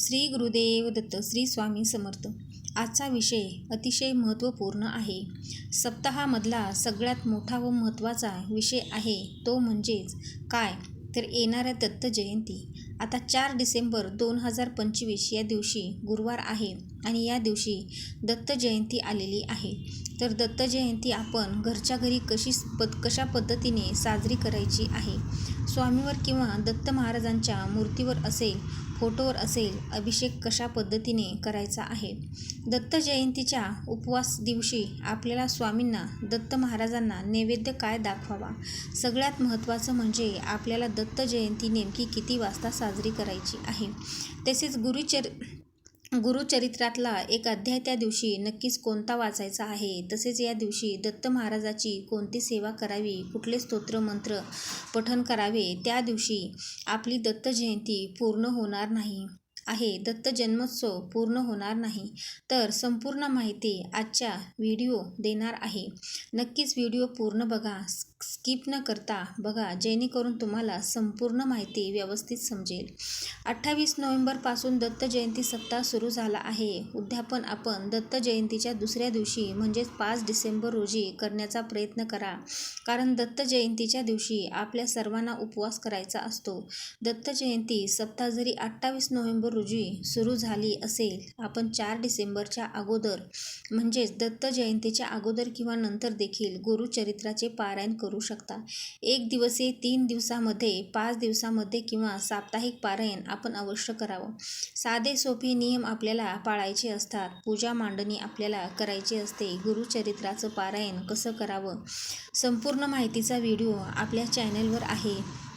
श्री गुरुदेव दत्त श्री स्वामी समर्थ. आजचा विषय अतिशय महत्त्वपूर्ण आहे. सप्ताहामधला सगळ्यात मोठा व महत्त्वाचा विषय आहे तो म्हणजेच काय? तर येणाऱ्या दत्त जयंती. आता चार डिसेंबर दोन हजार पंचवीस या दिवशी गुरुवार आहे आणि या दिवशी दत्त जयंती आलेली आहे. तर दत्त जयंती आपण घरच्या घरी कशी पद कशा पद्धतीने साजरी करायची आहे? स्वामीवर किंवा दत्त महाराजांच्या मूर्तीवर असेल फोटोवर असेल अभिषेक कशा पद्धतीने करायचा आहे? दत्त जयंतीच्या उपवास दिवशी आपल्याला स्वामींना दत्त महाराजांना नैवेद्य काय दाखवावा? सगळ्यात महत्त्वाचं म्हणजे आपल्याला दत्त जयंती नेमकी किती वाजता साजरी करायची आहे? तसेच गुरुचर गुरुचरित्रातला एक अध्याय त्या दिवशी नक्कीच कोणता वाचायचा आहे? तसेच या दिवशी दत्त महाराजाची कोणती सेवा करावी? कुठले स्तोत्र मंत्र पठन करावे? त्या दिवशी आपली दत्त जयंती पूर्ण होणार नाही. आहे. दत्त जन्मोत्सव पूर्ण होणार नाही. तर संपूर्ण माहिती आजच्या व्हिडिओ देणार आहे. नक्कीच व्हिडिओ पूर्ण बघा. स्किप न करता बघा जेणेकरून तुम्हाला संपूर्ण माहिती व्यवस्थित समजेल. अठ्ठावीस नोव्हेंबरपासून दत्त जयंती सप्ताह सुरू झाला आहे. उद्यापन आपण दत्त जयंतीच्या दुसऱ्या दिवशी म्हणजेच पाच डिसेंबर रोजी करण्याचा प्रयत्न करा. कारण दत्त जयंतीच्या दिवशी आपल्या सर्वांना उपवास करायचा असतो. दत्त जयंती सप्ताह जरी अठ्ठावीस नोव्हेंबर रोजी सुरू झाली असेल आपण चार डिसेंबरच्या अगोदर म्हणजेच दत्त जयंतीच्या अगोदर किंवा नंतर देखील गुरुचरित्राचे पारायण करू शकता. एक दिवसे तीन दिवसामध्ये पाच दिवसामध्ये किंवा साप्ताहिक पारायण आपण अवश्य करावं. साधे सोपे नियम आपल्याला पाळायचे असतात. पूजा मांडणी आपल्याला करायची असते. गुरुचरित्राचं पारायण कसं करावं? संपूर्ण माहितीचा व्हिडिओ आपल्या चॅनलवर आहे.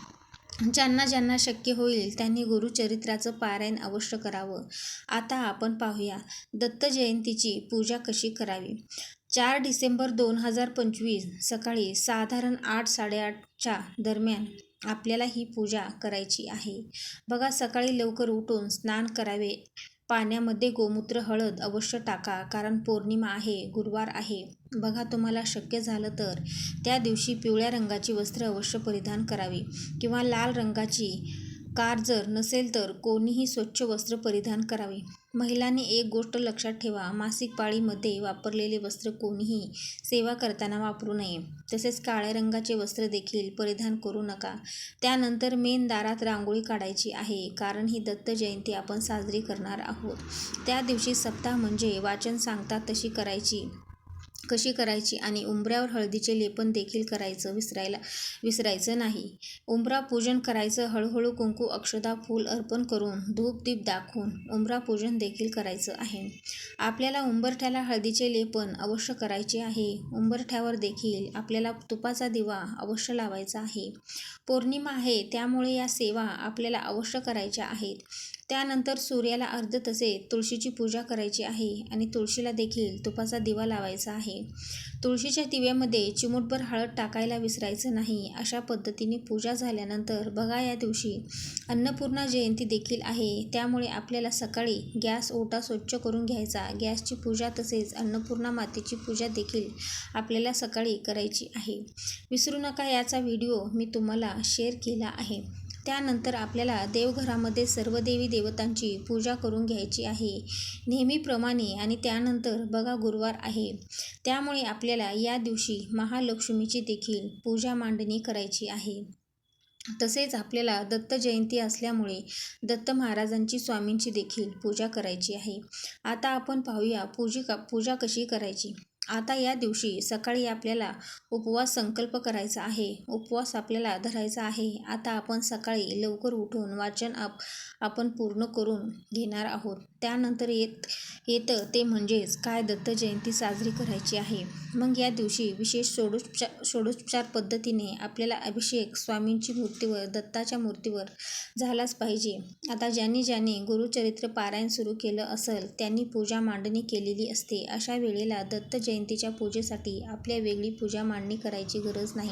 ज्यांना ज्यांना शक्य होईल त्यांनी गुरुचरित्राचं पारायण अवश्य करावं. आता आपण पाहूया. दत्त जयंतीची पूजा कशी करावी? चार डिसेंबर दोन हजार पंचवीस सकाळी साधारण आठ साडेआठच्या दरम्यान आपल्याला ही पूजा करायची आहे. बघा सकाळी लवकर उठून स्नान करावे. पाण्यामध्ये गोमूत्र हळद अवश्य टाका कारण पौर्णिमा आहे गुरुवार आहे. बघा तुम्हाला शक्य झालं तर त्या दिवशी पिवळ्या रंगाची वस्त्र अवश्य परिधान करावी किंवा लाल रंगाची कार जर नसेल तर कोणीही स्वच्छ वस्त्र परिधान करावे. महिलांनी एक गोष्ट लक्षात ठेवा. मासिक पाळीमध्ये वापरलेले वस्त्र कोणीही सेवा करताना वापरू नये. तसेच काळ्या रंगाचे वस्त्र देखील परिधान करू नका. त्यानंतर मेन दारात रांगोळी काढायची आहे. कारण ही दत्त जयंती आपण साजरी करणार आहोत. त्या दिवशी सप्ताह म्हणजे वाचन सांगतात तशी करायची. कशी करायची आणि उंबऱ्यावर हळदीचे लेपन देखील करायचं विसरायला विसरायचं नाही. उंबरा पूजन करायचं हळूहळू कुंकू अक्षदा फूल अर्पण करून धूप दीप दाखवून उंबरा पूजन देखील करायचं आहे. आपल्याला उंबरठ्याला हळदीचे लेपन अवश्य करायचे आहे. उंबरठ्यावर देखील आपल्याला तुपाचा दिवा अवश्य लावायचा आहे. पौर्णिमा आहे त्यामुळे या सेवा आपल्याला अवश्य करायच्या आहेत. त्यानंतर सूर्याला अर्ध तसे तुळशीची पूजा करायची आहे आणि तुळशीला देखील तुपाचा दिवा लावायचा आहे. तुळशीच्या दिव्यामध्ये चिमूटभर हळद टाकायला विसरायचं नाही अशा पद्धतीने पूजा झाल्यानंतर बघा या दिवशी अन्नपूर्णा जयंती देखील आहे. त्यामुळे आपल्याला सकाळी गॅस ओटा स्वच्छ करून घ्यायचा. गॅसची पूजा तसेच अन्नपूर्णा मातेची पूजा देखील आपल्याला सकाळी करायची आहे. विसरू नका याचा व्हिडिओ मी तुम्हाला शेअर केला आहे. त्यानंतर आपल्याला देवघरामध्ये सर्व देवी देवतांची पूजा करून घ्यायची आहे नेहमीप्रमाणे. आणि त्यानंतर बघा गुरुवार आहे. त्यामुळे आपल्याला या दिवशी महालक्ष्मीची देखील पूजा मांडणी करायची आहे. तसेच आपल्याला दत्त जयंती असल्यामुळे दत्त महाराजांची स्वामींची देखील पूजा करायची आहे. आता आपण पाहूया पूजी का पूजा कशी करायची? आता या दिवशी सकाळी आपल्याला उपवास संकल्प करायचा आहे. उपवास आपल्याला धरायचा आहे. आता आपण सकाळी लवकर उठून वाचन आप आपण पूर्ण करून घेणार आहोत. त्यानंतर येत येतं ते म्हणजेच काय दत्त जयंती साजरी करायची आहे. मग या दिवशी विशेष षोडोपचार षोडोपचार पद्धतीने आपल्याला अभिषेक स्वामींची मूर्तीवर दत्ताच्या मूर्तीवर झालाच पाहिजे. आता ज्यांनी ज्यांनी गुरुचरित्र पारायण सुरू केलं असेल त्यांनी पूजा मांडणी केलेली असते. अशा वेळेला दत्त जयंतीच्या पूजेसाठी आपल्या वेगळी पूजा मांडणी करायची गरज नाही.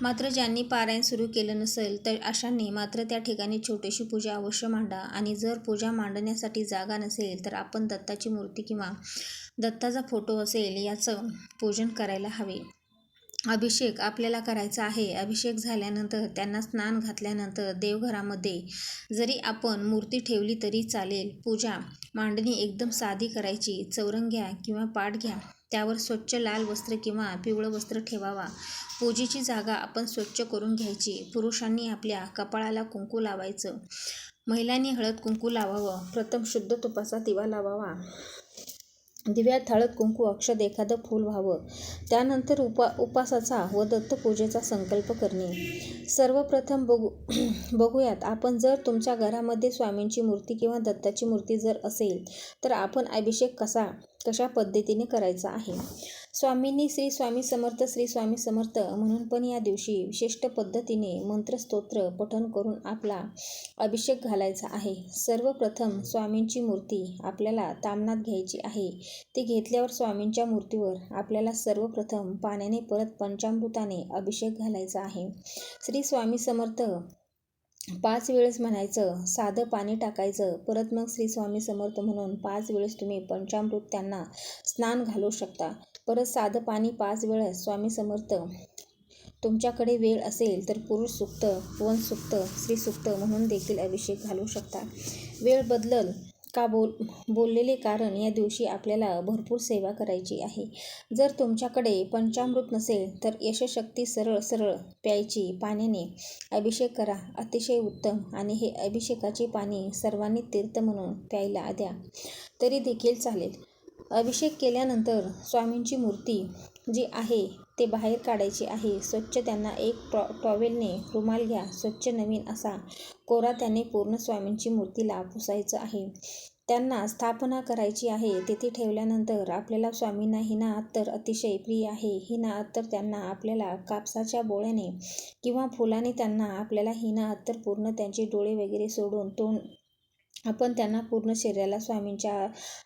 मात्र ज्यांनी पारायण सुरू केलं नसेल तर अशांनी मात्र त्या ठिकाणी छोटीशी पूजा अवश्य मांडा आणि जर पूजा मांडण्यासाठी जागा नसेल तर आपण दत्ताची मूर्ती किंवा दत्ताचा फोटो असेल याचं पूजन करायला हवे. अभिषेक आपल्याला करायचा आहे. अभिषेक झाल्यानंतर त्यांना स्नान घातल्यानंतर देवघरामध्ये जरी आपण मूर्ती ठेवली तरी चालेल. पूजा मांडणी एकदम साधी करायची. चौरंग घ्या किंवा पाठ घ्या. त्यावर स्वच्छ लाल वस्त्र किंवा पिवळं वस्त्र ठेवावा. पूजेची जागा आपण स्वच्छ करून घ्यायची. पुरुषांनी आपल्या कपाळाला कुंकू लावायचं. महिलांनी हळद कुंकू लावावं. प्रथम शुद्ध तुपाचा दिवा लावावा. दिव्यात हळद कुंकू अक्षद एखादं फूल व्हावं. त्यानंतर उपा उपासाचा व दत्तपूजेचा संकल्प करणे. सर्वप्रथम बघू बघूयात. आपण जर तुमच्या घरामध्ये स्वामींची मूर्ती किंवा दत्ताची मूर्ती जर असेल तर आपण अभिषेक कसा कशा पद्धतीने करायचा आहे? स्वामींनी श्री स्वामी समर्थ श्री स्वामी समर्थ म्हणून पण या दिवशी विशिष्ट पद्धतीने मंत्रस्तोत्र पठण करून आपला अभिषेक घालायचा आहे. सर्वप्रथम स्वामींची मूर्ती आपल्याला तामनात घ्यायची आहे. ती घेतल्यावर स्वामींच्या मूर्तीवर आपल्याला सर्वप्रथम पाण्याने परत पंचामृताने अभिषेक घालायचा आहे. श्री स्वामी समर्थ पाच वेळेस म्हणायचं साधं पाणी टाकायचं परत मग श्री स्वामी समर्थ म्हणून पाच वेळेस तुम्ही पंचामृत त्यांना स्नान घालू शकता. परत साधं पाणी पाच वेळेस स्वामी समर्थ तुमच्याकडे वेळ असेल तर पुरुष सुक्त वन सुक्त श्री सुक्त म्हणून देखील अभिषेक घालू शकता. वेळ बदलल का बोल बोललेले कारण या दिवशी आपल्याला भरपूर सेवा करायची आहे. जर तुमच्याकडे पंचामृत नसेल तर यशशक्ती सरळ सरळ प्यायची पाण्याने अभिषेक करा. अतिशय उत्तम आणि हे अभिषेकाचे पाणी सर्वांनी तीर्थ म्हणून प्यायला द्या. तरी देखील चालेल. अभिषेक केल्यानंतर स्वामींची मूर्ती जी आहे ते बाहेर काढायची आहे. स्वच्छ त्यांना एक टॉ टॉवेलने रुमाल घ्या. स्वच्छ नवीन असा कोरा त्याने पूर्ण स्वामींची मूर्तीला पुसायचं आहे. त्यांना स्थापना करायची आहे तेथे ठेवल्यानंतर आपल्याला स्वामींना हिना अत्तर अतिशय प्रिय आहे. हिना अत्तर त्यांना आपल्याला कापसाच्या बोळ्याने किंवा फुलाने त्यांना आपल्याला हिना अत्तर पूर्ण त्यांचे डोळे वगैरे सोडून तोंड आपण त्यांना पूर्ण शरीराला स्वामींच्या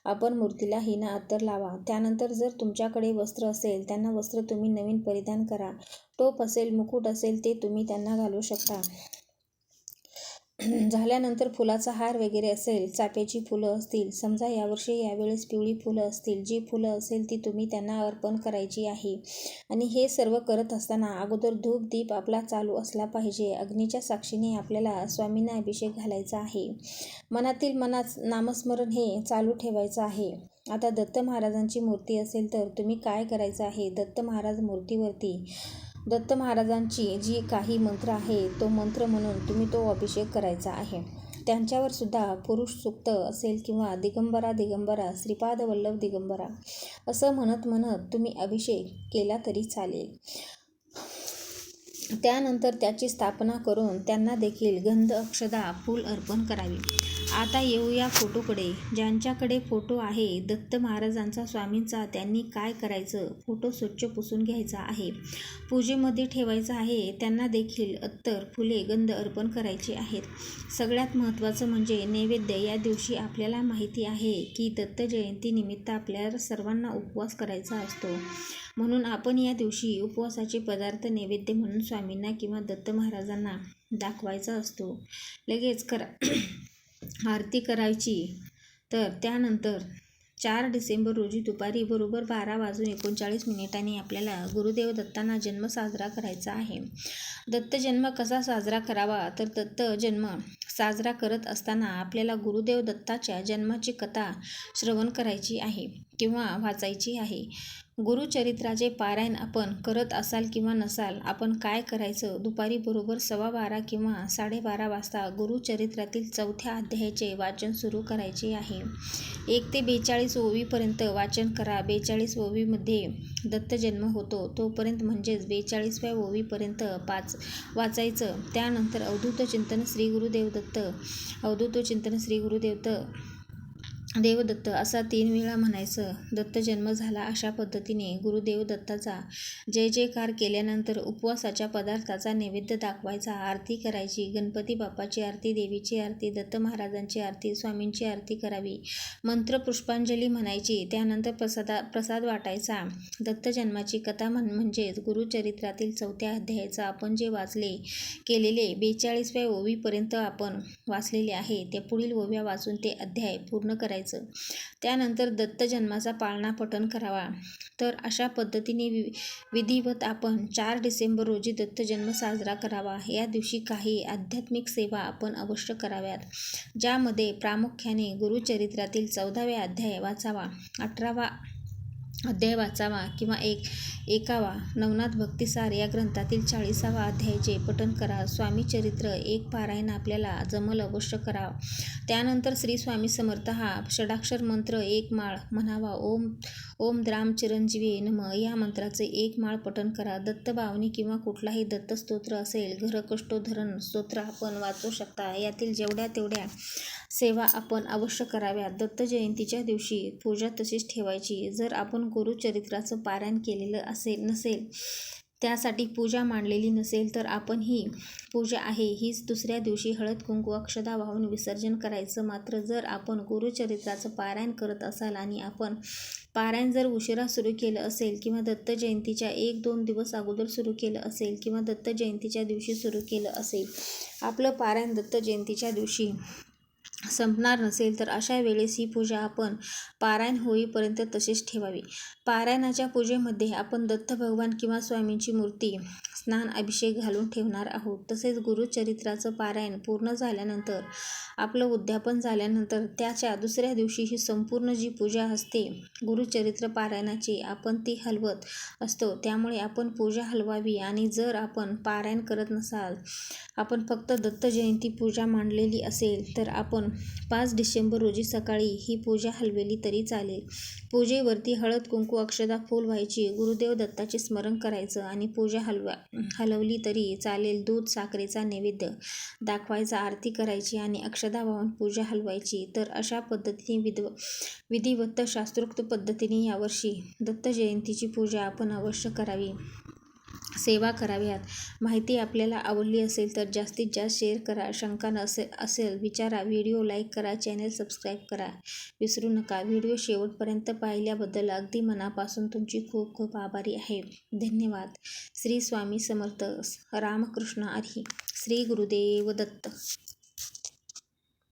आपण मूर्तीला हिना अत्तर लावा. त्यानंतर जर तुमच्याकडे वस्त्र असेल त्यांना वस्त्र तुम्ही नवीन परिधान करा. टोप असेल मुकुट असेल ते तुम्ही त्यांना घालू शकता. झाल्यानंतर फुलाचा हार वगैरे असेल चाफ्याची फुलं असतील समजा यावर्षी यावेळेस पिवळी फुलं असतील जी फुलं असेल ती तुम्ही त्यांना अर्पण करायची आहे. आणि हे सर्व करत असताना अगोदर धूप दीप आपला चालू असला पाहिजे अग्नीच्या साक्षीने आपल्याला स्वामींना अभिषेक घालायचा आहे. मनातील मनात नामस्मरण हे चालू ठेवायचं आहे. आता दत्त महाराजांची मूर्ती असेल तर तुम्ही काय करायचं आहे? दत्त महाराज मूर्तीवरती दत्त महाराजांची जी काही मंत्र आहे तो मंत्र म्हणून तुम्ही तो अभिषेक करायचा आहे. त्यांच्यावर सुद्धा पुरुष सुक्त असेल किंवा दिगंबरा दिगंबरा श्रीपाद वल्लभ दिगंबरा असं म्हणत म्हणत तुम्ही अभिषेक केला तरी चालेल. त्यानंतर त्याची स्थापना करून त्यांना देखील गंध अक्षदा फूल अर्पण करावी. आता येऊया फोटोकडे. ज्यांच्याकडे फोटो आहे दत्त महाराजांचा स्वामींचा त्यांनी काय करायचं? फोटो स्वच्छ पुसून घ्यायचा आहे. पूजेमध्ये ठेवायचा आहे. त्यांना देखील अत्तर फुले गंध अर्पण करायचे आहेत. सगळ्यात महत्त्वाचं म्हणजे नैवेद्य. या दिवशी आपल्याला माहिती आहे की दत्त जयंतीनिमित्त आपल्या सर्वांना उपवास करायचा असतो. म्हणून आपण या दिवशी उपवासाचे पदार्थ नैवेद्य म्हणून स्वामींना किंवा दत्त महाराजांना दाखवायचा असतो. लगेच करा. आरती करायची. तर त्यानंतर चार डिसेंबर रोजी दुपारी बरोबर बारा वाजून एकोणचाळीस मिनिटांनी आपल्याला गुरुदेव दत्तांना जन्म साजरा करायचा आहे. दत्त जन्म कसा साजरा करावा? तर दत्त जन्म साजरा करत असताना आपल्याला गुरुदेव दत्ताच्या जन्माची कथा श्रवण करायची आहे किंवा वाचायची आहे. गुरुचरित्राचे पारायण आपण करत असाल किंवा नसाल आपण काय करायचं? दुपारी बरोबर सव्वा बारा किंवा साडेबारा वाजता गुरुचरित्रातील चौथ्या अध्यायाचे वाचन सुरू करायचे आहे. एक ते बेचाळीस ओवीपर्यंत वाचन करा. बेचाळीस ओवीमध्ये दत्तजन्म होतो. तोपर्यंत म्हणजेच बेचाळीसव्या ओवीपर्यंत पाच वाचायचं. त्यानंतर अवधूत चिंतन श्री गुरुदेव दत्त अवधूत चिंतन श्री गुरुदेव देवदत्त असा तीन वेळा म्हणायचं दत्त जन्म झाला अशा पद्धतीने गुरुदेव दत्ताचा जय जयकार केल्यानंतर उपवासाच्या पदार्थाचा नैवेद्य दाखवायचा आरती करायची गणपती बाप्पाची आरती देवीची आरती दत्त महाराजांची आरती स्वामींची आरती करावी मंत्र पुष्पांजली म्हणायची त्यानंतर प्रसादा प्रसाद वाटायचा. दत्त जन्माची कथा म्हण म्हणजेच गुरुचरित्रातील चौथ्या अध्यायाचा आपण जे वाचले केलेले बेचाळीसव्या ओवीपर्यंत आपण वाचलेले आहे त्या पुढील ओव्या वाचून ते अध्याय पूर्ण करायचे. करायचं. त्यानंतर दत्त जन्माचा पाळणा पठण करावा. तर अशा पद्धतीने वि विधिवत आपण चार डिसेंबर रोजी दत्त जन्म साजरा करावा. या दिवशी काही आध्यात्मिक सेवा आपण अवश्य कराव्यात. ज्यामध्ये प्रामुख्याने गुरुचरित्रातील चौदाव्या अध्याय वाचावा. अठरावा अध्याय वाचावा किंवा एक एकावा नवनाथ भक्तिसार या ग्रंथातील चाळीसावा अध्यायाचे पठण करा. स्वामी चरित्र एक पारायण आपल्याला जमल अवश्य करावं त्यानंतर श्री स्वामी समर्थ हा षडाक्षर मंत्र एक माळ म्हणावा. ओम ओम द्राम चिरंजीवी नम. या मंत्राचे एक माळ पठण करा. दत्तभावनी किंवा कुठलाही दत्तस्तोत्र असेल घरकष्टोधरण स्तोत्र आपण वाचू शकता. यातील जेवढ्या तेवढ्या सेवा आपण अवश्य कराव्या. दत्त जयंतीच्या दिवशी पूजा तशीच ठेवायची. जर आपण गुरुचरित्राचं पारायण केलेलं असेल नसेल त्यासाठी पूजा मांडलेली नसेल तर आपण ही पूजा आहे. हीच दुसऱ्या दिवशी हळद कुंकू अक्षदा वाहून विसर्जन करायचं. मात्र जर आपण गुरुचरित्राचं पारायण करत असाल आणि आपण पारायण जर उशिरा सुरू केलं असेल किंवा दत्त जयंतीच्या एक दोन दिवस अगोदर सुरू केलं असेल किंवा दत्त जयंतीच्या दिवशी सुरू केलं असेल आपलं पारायण दत्त जयंतीच्या दिवशी संपणार नसेल तर अशा वेळेस ही पूजा आपण पारायण होईपर्यंत तशीच ठेवावी. पारायणाच्या पूजेमध्ये आपण दत्त भगवान किंवा स्वामींची मूर्ती स्नान अभिषेक घालून ठेवणार आहोत. तसेच गुरुचरित्राचं पारायण पूर्ण झाल्यानंतर आपलं उद्यापन झाल्यानंतर त्याच्या दुसऱ्या दिवशी ही संपूर्ण जी पूजा असते गुरुचरित्र पारायणाची आपण ती हलवत असतो. त्यामुळे आपण पूजा हलवावी आणि जर आपण पारायण करत नसाल आपण फक्त दत्त जयंती पूजा मांडलेली असेल तर आपण पाच डिसेंबर रोजी सकाळी ही पूजा हलवेली तरी चालेल. पूजेवरती हळद कुंकू अक्षदा फूल व्हायची गुरुदेव दत्ताचे स्मरण करायचं आणि पूजा हलवा हलवली तरी चालेल. दूध साखरेचा नैवेद्य दाखवायचा आरती करायची आणि अक्षदा वाहून पूजा हलवायची. तर अशा पद्धतीने विधव विधिवत शास्त्रोक्त पद्धतीने यावर्षी दत्त जयंतीची पूजा आपण अवश्य करावी. सेवा कराव्यात माहिती आपल्याला आवडली असेल तर जास्तीत जास्त शेअर करा. शंका नसे असेल विचारा. व्हिडिओ लाईक करा. चॅनल सबस्क्राईब करा. विसरू नका. व्हिडिओ शेवटपर्यंत पाहिल्याबद्दल अगदी मनापासून तुमची खूप खूप आभारी आहे. धन्यवाद. श्री स्वामी समर्थ. रामकृष्ण. आरी श्री गुरुदेव दत्त.